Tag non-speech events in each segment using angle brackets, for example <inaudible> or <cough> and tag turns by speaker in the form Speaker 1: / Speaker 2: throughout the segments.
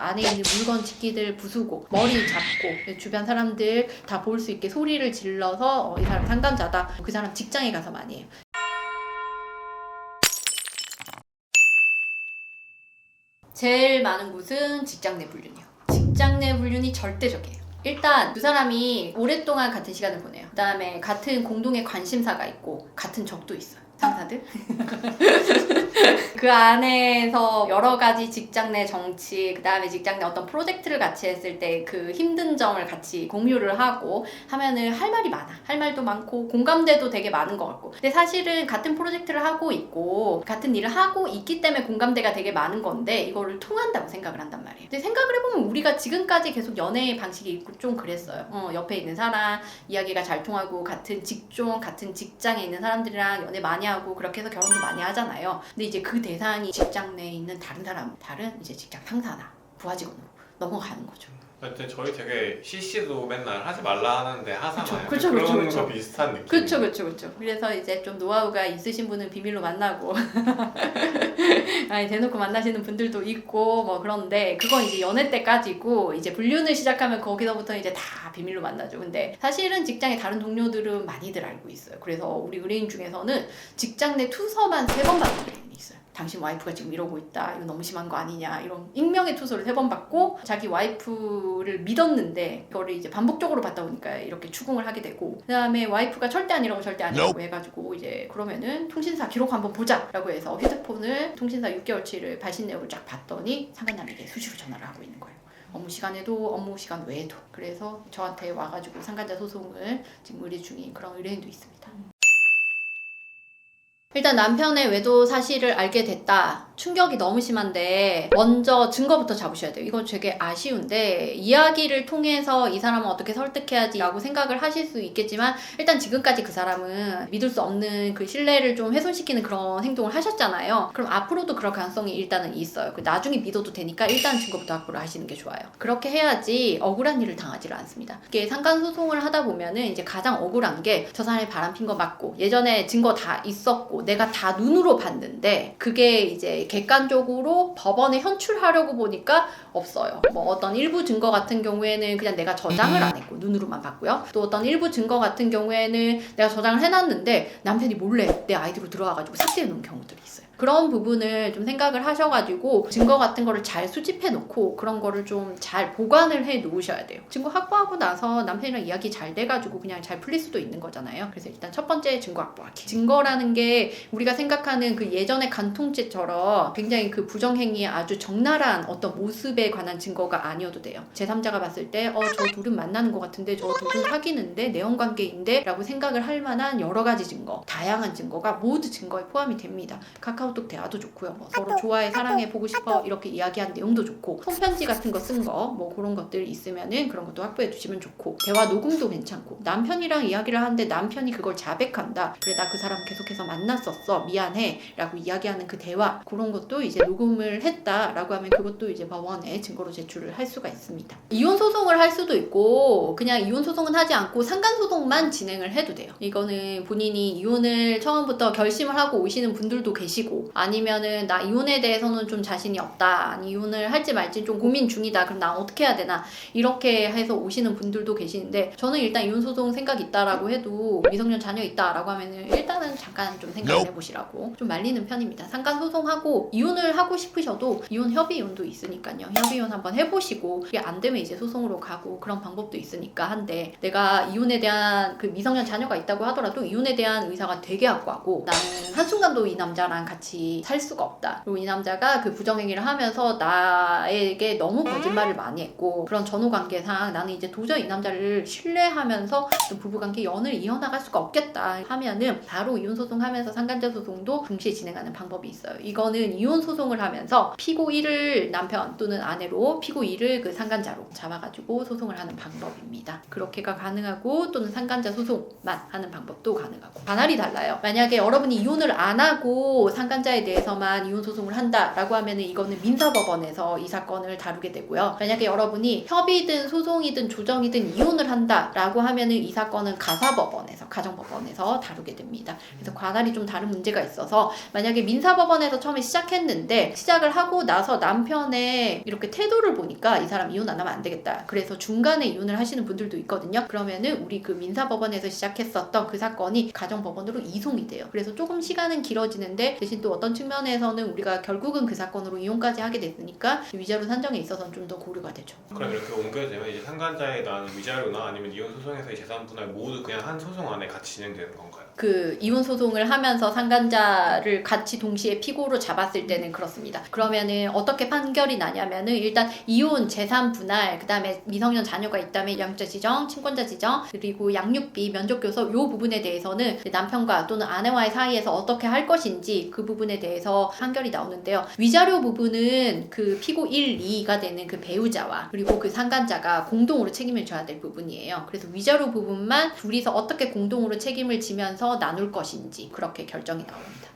Speaker 1: 안에 있는 물건 집기들 부수고 머리 잡고 주변 사람들 다 볼 수 있게 소리를 질러서 어, 이 사람 상담자다. 그 사람 직장에 가서 많이 해요. 제일 많은 곳은 직장 내 불륜이요. 직장 내 불륜이 절대적이에요. 일단 두 사람이 오랫동안 같은 시간을 보내요. 그 다음에 같은 공동의 관심사가 있고 같은 적도 있어요. 상사들 <laughs> 그 안에서 여러 가지 직장 내 정치, 그 다음에 직장 내 어떤 프로젝트를 같이 했을 때 그 힘든 점을 같이 공유를 하고 하면은 할 말이 많아. 할 말도 많고 공감대도 되게 많은 것 같고. 근데 사실은 같은 프로젝트를 하고 있고 같은 일을 하고 있기 때문에 공감대가 되게 많은 건데 이거를 통한다고 생각을 한단 말이에요. 근데 생각을 해보면 우리가 지금까지 계속 연애의 방식이 있고 좀 그랬어요. 어, 옆에 있는 사람, 이야기가 잘 통하고 같은 직종, 같은 직장에 있는 사람들이랑 연애 많이 하고 그렇게 해서 결혼도 많이 하잖아요. 근데 이제 그 대상이 직장 내에 있는 다른 사람, 다른 이제 직장 상사나 부하 직원으로 넘어가는 거죠.
Speaker 2: 근데 저희 되게 CC도 맨날 하지 말라 하는데 하잖아요.
Speaker 1: 그쵸, 그쵸,
Speaker 2: 그런
Speaker 1: 그쵸,
Speaker 2: 거
Speaker 1: 그쵸.
Speaker 2: 비슷한 느낌.
Speaker 1: 그렇죠, 그렇죠, 그렇죠. 그래서 이제 좀 노하우가 있으신 분은 비밀로 만나고, <laughs> 아니 대놓고 만나시는 분들도 있고 뭐 그런데 그건 이제 연애 때까지고 이제 불륜을 시작하면 거기서부터 이제 다 비밀로 만나죠. 근데 사실은 직장의 다른 동료들은 많이들 알고 있어요. 그래서 우리 의뢰인 중에서는 직장 내 투서만 세번 의뢰인이 있어요. 당신 와이프가 지금 이러고 있다. 이거 너무 심한 거 아니냐. 이런 익명의 투서를 세 번 받고 자기 와이프를 믿었는데 그거를 이제 반복적으로 받다 보니까 이렇게 추궁을 하게 되고 그다음에 와이프가 절대 아니라고 절대 아니라고 해 가지고 이제 그러면은 통신사 기록 한번 보자라고 해서 휴대폰을 통신사 6개월치를 발신 내역을 쫙 봤더니 상간남에게 수시로 전화를 하고 있는 거예요. 업무 시간에도 업무 시간 외에도 그래서 저한테 와가지고 상간자 소송을 지금 의뢰 중인 그런 의뢰인도 있습니다. 일단 남편의 외도 사실을 알게 됐다. 충격이 너무 심한데 먼저 증거부터 잡으셔야 돼요. 이건 되게 아쉬운데 이야기를 통해서 이 사람을 어떻게 설득해야지라고 생각을 하실 수 있겠지만 일단 지금까지 그 사람은 믿을 수 없는 그 신뢰를 좀 훼손시키는 그런 행동을 하셨잖아요. 그럼 앞으로도 그럴 가능성이 일단은 있어요. 그 나중에 믿어도 되니까 일단 증거부터 확보를 하시는 게 좋아요. 그렇게 해야지 억울한 일을 당하지를 않습니다. 이게 상간 소송을 하다 보면은 이제 가장 억울한 게 저 사람이 바람핀 거 맞고 예전에 증거 다 있었고 내가 다 눈으로 봤는데 그게 이제 객관적으로 법원에 현출하려고 보니까 없어요. 뭐 어떤 일부 증거 같은 경우에는 그냥 내가 저장을 안 했고 눈으로만 봤고요. 또 어떤 일부 증거 같은 경우에는 내가 저장을 해놨는데 남편이 몰래 내 아이디로 들어와가지고 삭제해 놓은 경우들이 있어요. 그런 부분을 좀 생각을 하셔가지고 증거 같은 거를 잘 수집해 놓고 그런 거를 좀 잘 보관을 해 놓으셔야 돼요. 증거 확보하고 나서 남편이랑 이야기 잘 돼가지고 그냥 잘 풀릴 수도 있는 거잖아요. 그래서 일단 첫 번째 증거 확보하기. 증거라는 게 우리가 생각하는 그 예전의 간통죄처럼 굉장히 그 부정행위의 아주 적나라한 어떤 모습에 관한 증거가 아니어도 돼요. 제3자가 봤을 때, 어, 저 둘은 만나는 것 같은데, 저 둘은 사귀는데, 내연관계인데, 라고 생각을 할 만한 여러 가지 증거, 다양한 증거가 모두 증거에 포함이 됩니다. 카카오 톡 대화도 좋고요. 뭐 서로 좋아해, 사랑해, 보고 싶어, 이렇게 이야기한 내용도 좋고, 손편지 같은 거 쓴 거, 뭐 그런 것들 있으면은 그런 것도 확보해 두시면 좋고, 대화 녹음도 괜찮고, 남편이랑 이야기를 하는데 남편이 그걸 자백한다. 그래, 나 그 사람 계속해서 만났었어. 미안해. 라고 이야기하는 그 대화, 그런 것도 이제 녹음을 했다라고 하면 그것도 이제 법원에 증거로 제출을 할 수가 있습니다. 이혼 소송을 할 수도 있고, 그냥 이혼 소송은 하지 않고 상간 소송만 진행을 해도 돼요. 이거는 본인이 이혼을 처음부터 결심을 하고 오시는 분들도 계시고, 아니면은 나 이혼에 대해서는 좀 자신이 없다. 아니, 이혼을 할지 말지 좀 고민 중이다. 그럼 나 어떻게 해야 되나? 이렇게 해서 오시는 분들도 계시는데, 저는 일단 이혼 소송 생각 있다라고 해도 미성년 자녀 있다라고 하면은 일단은 잠깐 좀 생각을 해보시라고 좀 말리는 편입니다. 상간 소송하고 이혼을 하고 싶으셔도 이혼 협의 이혼도 있으니까요. 협의 이혼 한번 해보시고 그게 안 되면 이제 소송으로 가고 그런 방법도 있으니까 한데 내가 이혼에 대한 그 미성년 자녀가 있다고 하더라도 이혼에 대한 의사가 되게 확고하고 나는 한순간도 이 남자랑 같이 살 수가 없다. 그리고 이 남자가 그 부정행위를 하면서 나에게 너무 거짓말을 많이 했고 그런 전후 관계상 나는 이제 도저히 이 남자를 신뢰하면서 좀 부부관계 연을 이어나갈 수가 없겠다 하면은 바로 이혼 소송 하면서 상간자 소송도 동시에 진행하는 방법이 있어요. 이거는 이혼 소송을 하면서 피고 1을 남편 또는 아내로 피고 2를 그 상간자로 잡아가지고 소송을 하는 방법입니다. 그렇게가 가능하고 또는 상간자 소송만 하는 방법도 가능하고 반할이 달라요. 만약에 여러분이 이혼을 안 하고 상간 상간자에 대해서만 이혼 소송을 한다라고 하면은 이거는 민사법원에서 이 사건을 다루게 되고요. 만약에 여러분이 협의든 소송이든 조정이든 이혼을 한다라고 하면은 이 사건은 가사법원에서 가정법원에서 다루게 됩니다. 그래서 관할이 좀 다른 문제가 있어서 만약에 민사법원에서 처음에 시작했는데 시작을 하고 나서 남편의 이렇게 태도를 보니까 이 사람 이혼 안 하면 안 되겠다. 그래서 중간에 이혼을 하시는 분들도 있거든요. 그러면은 우리 그 민사법원에서 시작했었던 그 사건이 가정법원으로 이송이 돼요. 그래서 조금 시간은 길어지는데 대신 또 어떤 측면에서는 우리가 결국은 그 사건으로 이혼까지 하게 됐으니까 위자료 산정에 있어서는 좀 더 고려가 되죠.
Speaker 2: 그럼 이렇게 옮겨지면 이제 상간자에 대한 위자료나 아니면 이혼 소송에서의 재산 분할 모두 그냥 한 소송 안에 같이 진행되는 건가요?
Speaker 1: 그 이혼 소송을 하면서 상간자를 같이 동시에 피고로 잡았을 때는 그렇습니다. 그러면은 어떻게 판결이 나냐면은 일단 이혼 재산 분할 그다음에 미성년 자녀가 있다면 양자 지정, 친권자 지정 그리고 양육비 면접 교섭 요 부분에 대해서는 남편과 또는 아내와의 사이에서 어떻게 할 것인지 그 부분 에 대해서 판결이 나오는데요. 위자료 부분은 그 피고 1, 2가 되는 그 배우자와 그리고 그 상간자가 공동으로 책임을 져야 될 부분이에요. 그래서 위자료 부분만 둘이서 어떻게 공동으로 책임을 지면서 나눌 것인지 그렇게 결정이 나옵니다.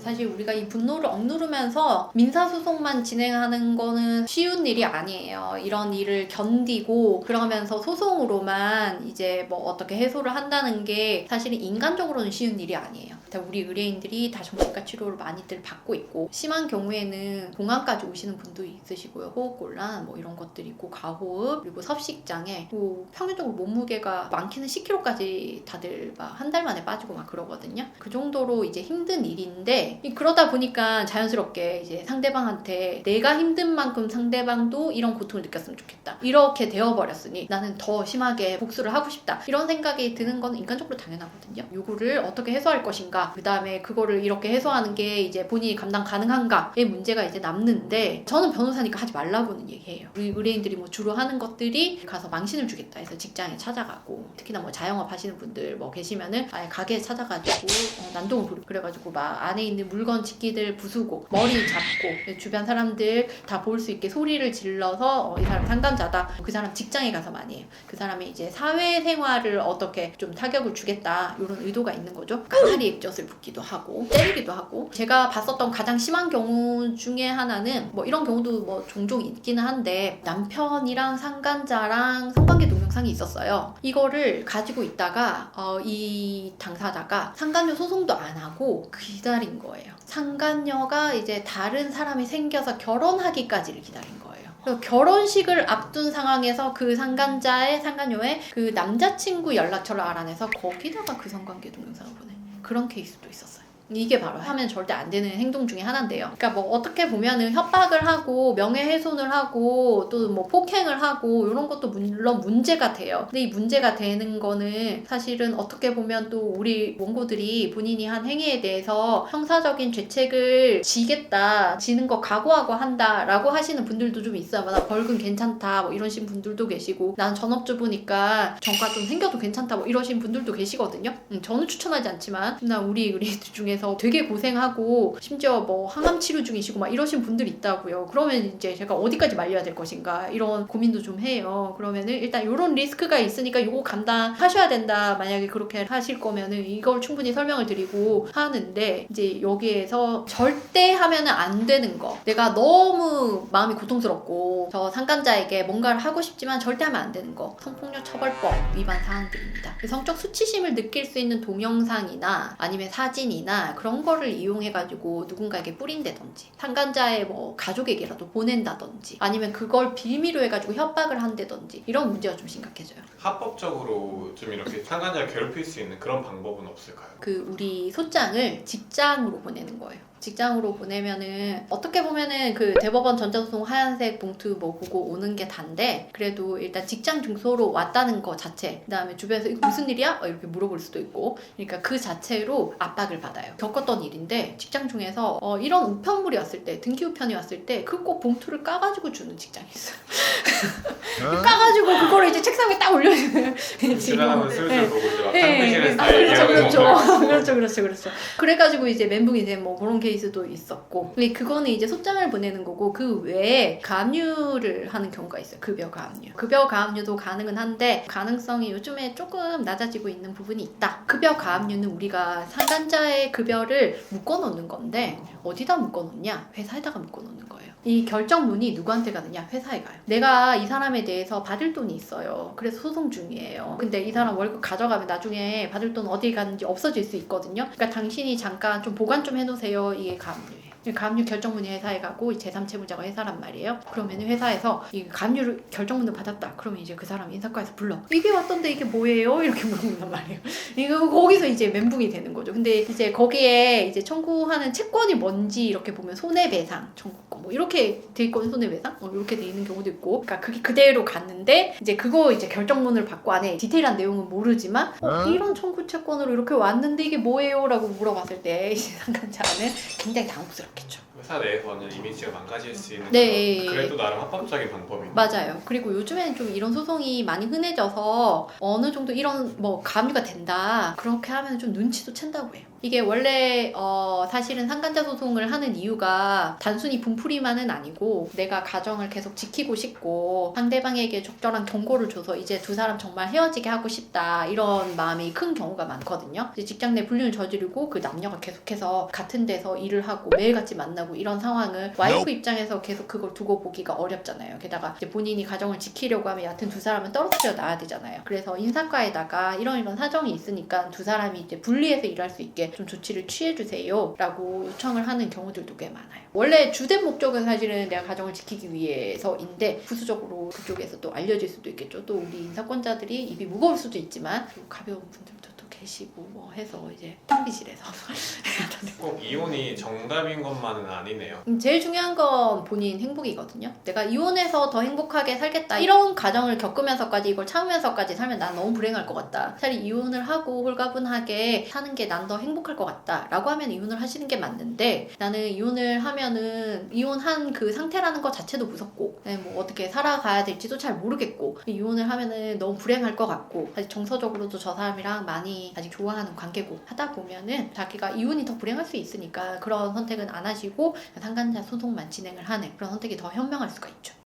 Speaker 1: 사실 우리가 이 분노를 억누르면서 민사소송만 진행하는 거는 쉬운 일이 아니에요. 이런 일을 견디고 그러면서 소송으로만 이제 뭐 어떻게 해소를 한다는 게 사실은 인간적으로는 쉬운 일이 아니에요. 우리 의뢰인들이 다 정신과 치료를 많이들 받고 있고 심한 경우에는 공항까지 오시는 분도 있으시고요. 호흡곤란 뭐 이런 것들이 있고 가호흡 그리고 섭식장애 또 평균적으로 몸무게가 많게는 10kg까지 다들 막 한 달 만에 빠지고 막 그러거든요. 그 정도로 이제 힘든 일인데 이- 그러다 보니까 자연스럽게 이제 상대방한테 내가 힘든 만큼 상대방도 이런 고통을 느꼈으면 좋겠다. 이렇게 되어버렸으니 나는 더 심하게 복수를 하고 싶다. 이런 생각이 드는 건 인간적으로 당연하거든요. 요거를 어떻게 해소할 것인가. 그 다음에 그거를 이렇게 해소하는 게 이제 본인이 감당 가능한가의 문제가 이제 남는데 저는 변호사니까 하지 말라고는 얘기해요. 우리 의뢰인들이 뭐 주로 하는 것들이 가서 망신을 주겠다 해서 직장에 찾아가고 특히나 뭐 자영업 하시는 분들 뭐 계시면은 아예 가게에 찾아가지고 어, 난동을 부리고 그래가지고 막 안에 있는 물건 집기들 부수고 머리 잡고 주변 사람들 다 볼 수 있게 소리를 질러서 어, 이 사람 상담자다. 그 사람 직장에 가서 많이 해요. 그 사람이 이제 사회생활을 어떻게 좀 타격을 주겠다 이런 의도가 있는 거죠. 까다리 액 젓을 붓기도 하고 때리기도 하고 제가 봤었던 가장 심한 경우 중에 하나는 뭐 이런 경우도 뭐 종종 있기는 한데 남편이랑 상간자랑 성관계 동영상이 있었어요 이거를 가지고 있다가 어, 이 당사자가 상간녀 소송도 안 하고 기다린 거예요. 상간녀가 이제 다른 사람이 생겨서 결혼하기까지를 기다린 거예요. 결혼식을 앞둔 상황에서 그 상간자의 상간녀의 그 남자친구 연락처를 알아내서 거기다가 그 성관계 동영상을 보내. 그런 케이스도 있었어요. 이게 바로 하면 절대 안 되는 행동 중에 하나인데요. 그러니까 뭐 어떻게 보면은 협박을 하고 명예훼손을 하고 또 뭐 폭행을 하고 이런 것도 물론 문제가 돼요. 근데 이 문제가 되는 거는 사실은 어떻게 보면 또 우리 원고들이 본인이 한 행위에 대해서 형사적인 죄책을 지겠다, 지는 거 각오하고 한다라고 하시는 분들도 좀 있어요. 나 벌금 괜찮다, 뭐 이러신 분들도 계시고, 난 전업주부니까 정가 좀 생겨도 괜찮다, 뭐 이러신 분들도 계시거든요. 음, 저는 추천하지 않지만, 나 우리 의뢰인 <laughs> 들 중에서 되게 고생하고, 심지어 뭐 항암 치료 중이시고 막 이러신 분들이 있다고요. 그러면 이제 제가 어디까지 말려야 될 것인가 이런 고민도 좀 해요. 그러면은 일단 이런 리스크가 있으니까 이거 감당하셔야 된다. 만약에 그렇게 하실 거면은 이걸 충분히 설명을 드리고 하는데 이제 여기에서 절대 하면은 안 되는 거. 내가 너무 마음이 고통스럽고 저 상간자에게 뭔가를 하고 싶지만 절대 하면 안 되는 거. 성폭력 처벌법 위반 사항들입니다. 그 성적 수치심을 느낄 수 있는 동영상이나 아니면 사진이나 그런 거를 이용해 가지고 누군가에게 뿌린다든지 상간자의 뭐 가족에게라도 보낸다든지 아니면 그걸 빌미로 해가지고 협박을 한다든지 이런 문제가 좀 심각해져요.
Speaker 2: 합법적으로 좀 이렇게 상간자를 괴롭힐 수 있는 그런 방법은 없을까요?
Speaker 1: 그 우리 소장을 직장으로 보내는 거예요. 직장으로 보내면은 어떻게 보면은 그 대법원 전자소송 하얀색 봉투 뭐 보고 오는 게 단데 그래도 일단 직장 중소로 왔다는 거 자체 그다음에 주변에서 이거 무슨 일이야? 어, 이렇게 물어볼 수도 있고 그러니까 그 자체로 압박을 받아요. 겪었던 일인데 직장 중에서 어, 이런 우편물이 왔을 때 등기 우편이 왔을 때 그 꼭 봉투를 까가지고 주는 직장이 있어요. <laughs> 까가지고 그거를 이제 책상에 딱 올려주는
Speaker 2: 지나가면 슬슬
Speaker 1: 네.
Speaker 2: 보고 이제 막
Speaker 1: 네, 네.
Speaker 2: 다
Speaker 1: 아, 그렇죠, 그렇죠,
Speaker 2: 뭐 <laughs>
Speaker 1: 그렇죠, 그렇죠, 그렇죠. 그래가지고 이제 멘붕이 된뭐 그런 케이스도 있었고, 근데 그거는 이제 소장을 보내는 거고 그 외에 가압류를 하는 경우가 있어요. 급여 가압류. 급여 가압류도 가능은 한데 가능성이 요즘에 조금 낮아지고 있는 부분이 있다. 급여 가압류는 우리가 상간자의 급여를 묶어놓는 건데 어디다 묶어놓냐? 회사에다가 묶어놓는 거예요. 이 결정문이 누구한테 가느냐? 회사에 가요. 내가 이 사람에 대해서 받을 돈이 있어요. 그래서 소송 중이에요. 근데 이 사람 월급 가져가면 나중에 받을 돈 어디 갔는지 없어질 수 있거든요. 그러니까 당신이 잠깐 좀 보관 좀 해놓으세요. 이게 가압류예요. 가압류 결정문이 회사에 가고 제3채무자가 회사란 말이에요. 그러면 회사에서 이 가압류 결정문을 받았다. 그러면 이제 그 사람 인사과에서 불러. 이게 왔던데 이게 뭐예요? 이렇게 물어본단 말이에요. <laughs> 이거 거기서 이제 멘붕이 되는 거죠. 근데 이제 거기에 이제 청구하는 채권이 뭔지 이렇게 보면 손해배상 청구권 뭐 이렇게 돼 있거든 손해배상 어, 이렇게 돼 있는 경우도 있고 그러니까 그게 그대로 갔는데 이제 그거 이제 결정문을 받고 안에 디테일한 내용은 모르지만 어, 이런 청구 채권으로 이렇게 왔는데 이게 뭐예요?라고 물어봤을 때 이제 <laughs> 상간자는 굉장히 당혹스럽 겠죠.
Speaker 2: 회사 내에서는 이미지가 망가질 수 있는
Speaker 1: 네.
Speaker 2: 그런- 그래도 나름 합법적인 방법이
Speaker 1: 맞아요. 그리고 요즘에는 좀 이런 소송이 많이 흔해져서 어느 정도 이런 뭐 가압류가 된다 그렇게 하면 좀 눈치도 챈다고 해요. 이게 원래 어 사실은 상간자 소송을 하는 이유가 단순히 분풀이만은 아니고 내가 가정을 계속 지키고 싶고 상대방에게 적절한 경고를 줘서 이제 두 사람 정말 헤어지게 하고 싶다 이런 마음이 큰 경우가 많거든요. 직장 내 불륜을 저지르고 그 남녀가 계속해서 같은 데서 일을 하고 매일같이 만나고 이런 상황을 와이프 입장에서 계속 그걸 두고 보기가 어렵잖아요. 게다가 이제 본인이 가정을 지키려고 하면 여하튼 두 사람은 떨어뜨려 놔야 되잖아요. 그래서 인사과에다가 이런 이런 사정이 있으니까 두 사람이 이제 분리해서 일할 수 있게 좀 조치를 취해 주세요 라고 요청을 하는 경우들도 꽤 많아요. 원래 주된 목적은 사실은 내가 가정을 지키기 위해서인데 부수적으로 그쪽에서 또 알려질 수도 있겠죠. 또 우리 인사권자들이 입이 무거울 수도 있지만 또 가벼운 분들도 또 계시고 뭐 해서 이제 탕비실에서 <laughs>
Speaker 2: 꼭 이혼이 정답인 것만은 아니네요.
Speaker 1: 음, 제일 중요한 건 본인 행복이거든요. 내가 이혼해서 더 행복하게 살겠다. 이런 과정을 겪으면서까지 이걸 참으면서까지 살면 난 너무 불행할 것 같다. 차라리 이혼을 하고 홀가분하게 사는 게 난 더 행복할 것 같다. 라고 하면 이혼을 하시는 게 맞는데 나는 이혼을 하면은 이혼한 그 상태라는 것 자체도 무섭고 네, 뭐 어떻게 살아가야 될지도 잘 모르겠고 이혼을 하면은 너무 불행할 것 같고 정서적으로도 저 사람이랑 많이 아직 좋아하는 관계고 하다 보면은 자기가 이혼이 더 불행할 수 있으니까 그런 선택은 안 하시고 상간자 소송만 진행을 하는 그런 선택이 더 현명할 수가 있죠.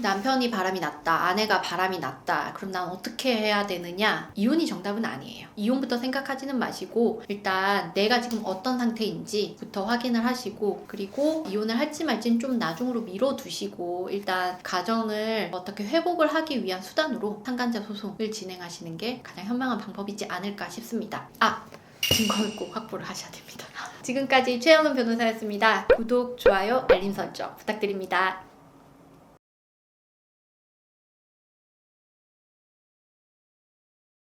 Speaker 1: 남편이 바람이 났다, 아내가 바람이 났다. 그럼 난 어떻게 해야 되느냐? 이혼이 정답은 아니에요. 이혼부터 생각하지는 마시고 일단 내가 지금 어떤 상태인지부터 확인을 하시고 그리고 이혼을 할지 말지는 좀 나중으로 미뤄두시고 일단 가정을 어떻게 회복을 하기 위한 수단으로 상간자 소송을 진행하시는 게 가장 현명한 방법이지 않을까 싶습니다. 아! 증거를 꼭 확보를 하셔야 됩니다. 지금까지 최영은 변호사였습니다. 구독, 좋아요, 알림 설정 부탁드립니다.